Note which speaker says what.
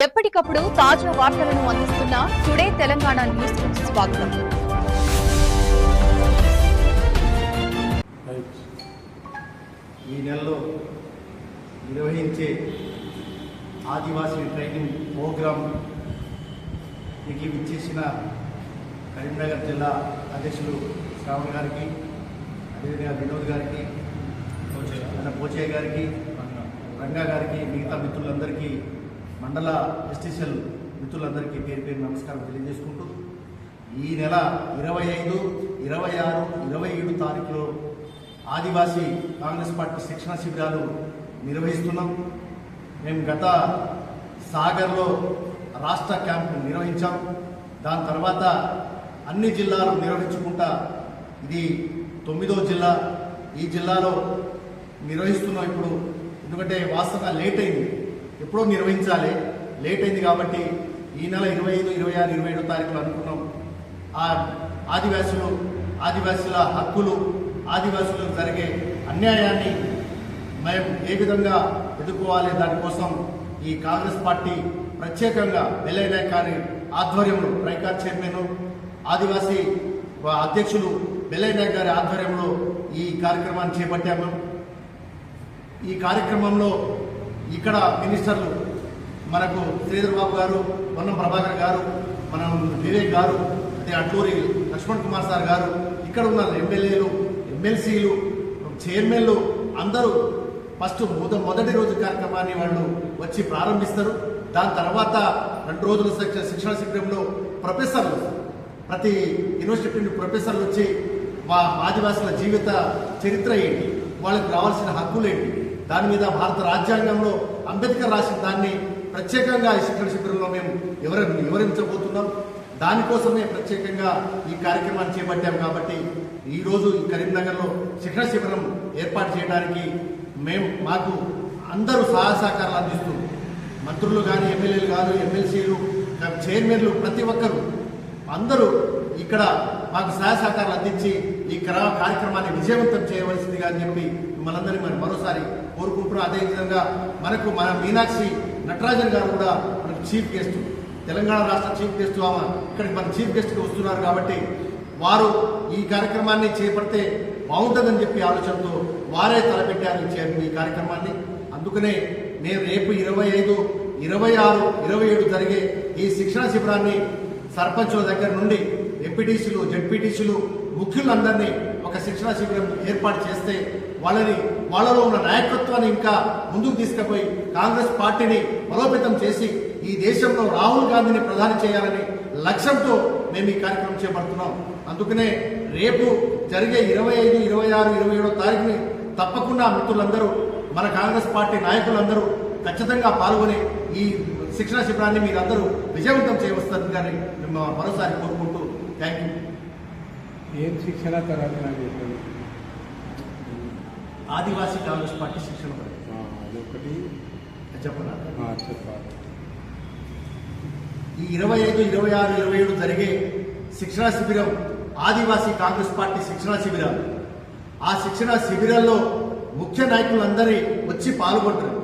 Speaker 1: ఎప్పటికప్పుడు తాజా వార్తలను అందిస్తున్న టుడే తెలంగాణ న్యూస్ స్వాగతం.
Speaker 2: ఈ నెలలో నిర్వహించే ఆదివాసీ ట్రైనింగ్ ప్రోగ్రాం మీకు విచ్చేసిన కరీంనగర్ జిల్లా అధ్యక్షులు శ్రావణ్ గారికి అదేవిధంగా వినోద్ గారికి మన పోచయ్య గారికి రంగా గారికి మిగతా మిత్రులందరికీ మండల ఎస్టీసీఎల్ మిత్రులందరికీ పేరు పేరు నమస్కారం తెలియజేసుకుంటూ ఈ నెల ఇరవై ఐదు ఇరవై ఆరు ఇరవై ఏడు తారీఖులో ఆదివాసీ కాంగ్రెస్ పార్టీ శిక్షణ శిబిరాలు నిర్వహిస్తున్నాం. మేము గత సాగర్లో రాష్ట్ర క్యాంపు నిర్వహించాం. దాని తర్వాత అన్ని జిల్లాలు నిర్వహించుకుంటా ఇది తొమ్మిదో జిల్లా. ఈ జిల్లాలో నిర్వహిస్తున్నాం ఇప్పుడు. ఎందుకంటే వాస్తవంగా లేట్ అయింది. ఎప్పుడో నిర్వహించాలి. లేట్ అయింది కాబట్టి ఈ నెల ఇరవై ఐదు ఇరవై ఆరు ఇరవై ఏడో తారీఖులు అనుకున్నాం. ఆ ఆదివాసులు ఆదివాసుల హక్కులు ఆదివాసులకు జరిగే అన్యాయాన్ని మేము ఏ విధంగా ఎదుర్కోవాలి దానికోసం ఈ కాంగ్రెస్ పార్టీ ప్రత్యేకంగా వెల్లైనా కానీ ఆధ్వర్యంలో రైకార్ చైర్మన్ ఆదివాసీ అధ్యక్షులు బెల్లయ్య గారి ఆధ్వర్యంలో ఈ కార్యక్రమాన్ని చేపట్టాము. ఈ కార్యక్రమంలో ఇక్కడ మినిస్టర్లు మనకు శ్రీధర్ బాబు గారు పొన్నం ప్రభాకర్ గారు మనం వివేక్ గారు అదే అట్లూరి లక్ష్మణ్ కుమార్ సార్ గారు ఇక్కడ ఉన్న ఎమ్మెల్యేలు ఎమ్మెల్సీలు చైర్మన్లు అందరూ ఫస్ట్ మొద మొదటి రోజు కార్యక్రమాన్ని వాళ్ళు వచ్చి ప్రారంభిస్తారు. దాని తర్వాత రెండు రోజుల శిక్ష- శిక్షణ శిబిరంలో ప్రొఫెసర్లు ప్రతి యూనివర్సిటీ నుండి ప్రొఫెసర్లు వచ్చి మా ఆదివాసుల జీవిత చరిత్ర ఏంటి? వాళ్ళకి రావాల్సిన హక్కులు ఏంటి? దాని మీద భారత రాజ్యాంగంలో అంబేద్కర్ రాసిన దాన్ని ప్రత్యేకంగా ఈ శిక్షణ శిబిరంలో మేము వివర వివరించబోతున్నాం. దానికోసమే ప్రత్యేకంగా ఈ కార్యక్రమాన్ని చేపట్టాం కాబట్టి ఈరోజు ఈ కరీంనగర్లో శిక్షణ శిబిరం ఏర్పాటు చేయడానికి మేము మాకు అందరూ సహాయ సహకారాలు అందిస్తున్నారు మంత్రులు కానీ ఎమ్మెల్యేలు కాదు ఎమ్మెల్సీలు చైర్మన్లు ప్రతి ఒక్కరు అందరూ ఇక్కడ మాకు సహాయ సహకారాలు అందించి ఈ కార్యక్రమాన్ని విజయవంతం చేయవలసిందిగా అని చెప్పి మిమ్మల్ని అందరినీ మరి మరోసారి కోరుకుంటున్నాం. అదేవిధంగా మనకు మన మీనాక్షి నటరాజన్ గారు కూడా మనకు చీఫ్ గెస్ట్ తెలంగాణ రాష్ట్ర చీఫ్ గెస్ట్ ఆమె. ఇక్కడికి మన చీఫ్ గెస్ట్గా వస్తున్నారు కాబట్టి వారు ఈ కార్యక్రమాన్ని చేపడితే బాగుంటుందని చెప్పి ఆలోచనతో వారే తలపెట్టారు ఈ ఈ కార్యక్రమాన్ని. అందుకనే నేను రేపు ఇరవై ఐదు ఇరవై ఆరు ఇరవై ఏడు జరిగే ఈ శిక్షణ శిబిరాన్ని సర్పంచుల దగ్గర నుండి ఎంపీటీసీలు జడ్పీటీసీలు ముఖ్యులందరినీ ఒక శిక్షణ శిబిరం ఏర్పాటు చేస్తే వాళ్ళని వాళ్ళలో ఉన్న నాయకత్వాన్ని ఇంకా ముందుకు తీసుకుపోయి కాంగ్రెస్ పార్టీని బలోపేతం చేసి ఈ దేశంలో రాహుల్ గాంధీని ప్రధాని చేయాలని లక్ష్యంతో మేము ఈ కార్యక్రమం చేపడుతున్నాం. అందుకనే రేపు జరిగే ఇరవై ఐదు ఇరవై ఆరు ఇరవై ఏడో తారీఖుని తప్పకుండా మిత్రులందరూ మన కాంగ్రెస్ పార్టీ నాయకులందరూ ఖచ్చితంగా పాల్గొని ఈ శిక్షణ శిబిరాన్ని మీరందరూ విజయవంతం చేయవస్తుందని మేము మరోసారి కోరుకుంటూ థ్యాంక్ యూ
Speaker 3: ఏం శిక్షణ తర్వాత నాకు చెప్పండి
Speaker 2: ఆదివాసీ కాంగ్రెస్ పార్టీ శిక్షణ
Speaker 3: అదొకటి చెప్పాలి.
Speaker 2: ఈ ఇరవై ఐదు ఇరవై ఆరు ఇరవై ఏడు జరిగే శిక్షణ శిబిరం ఆదివాసీ కాంగ్రెస్ పార్టీ శిక్షణ శిబిరాలు. ఆ శిక్షణ శిబిరాల్లో ముఖ్య నాయకులందరి వచ్చి పాల్గొంటారు.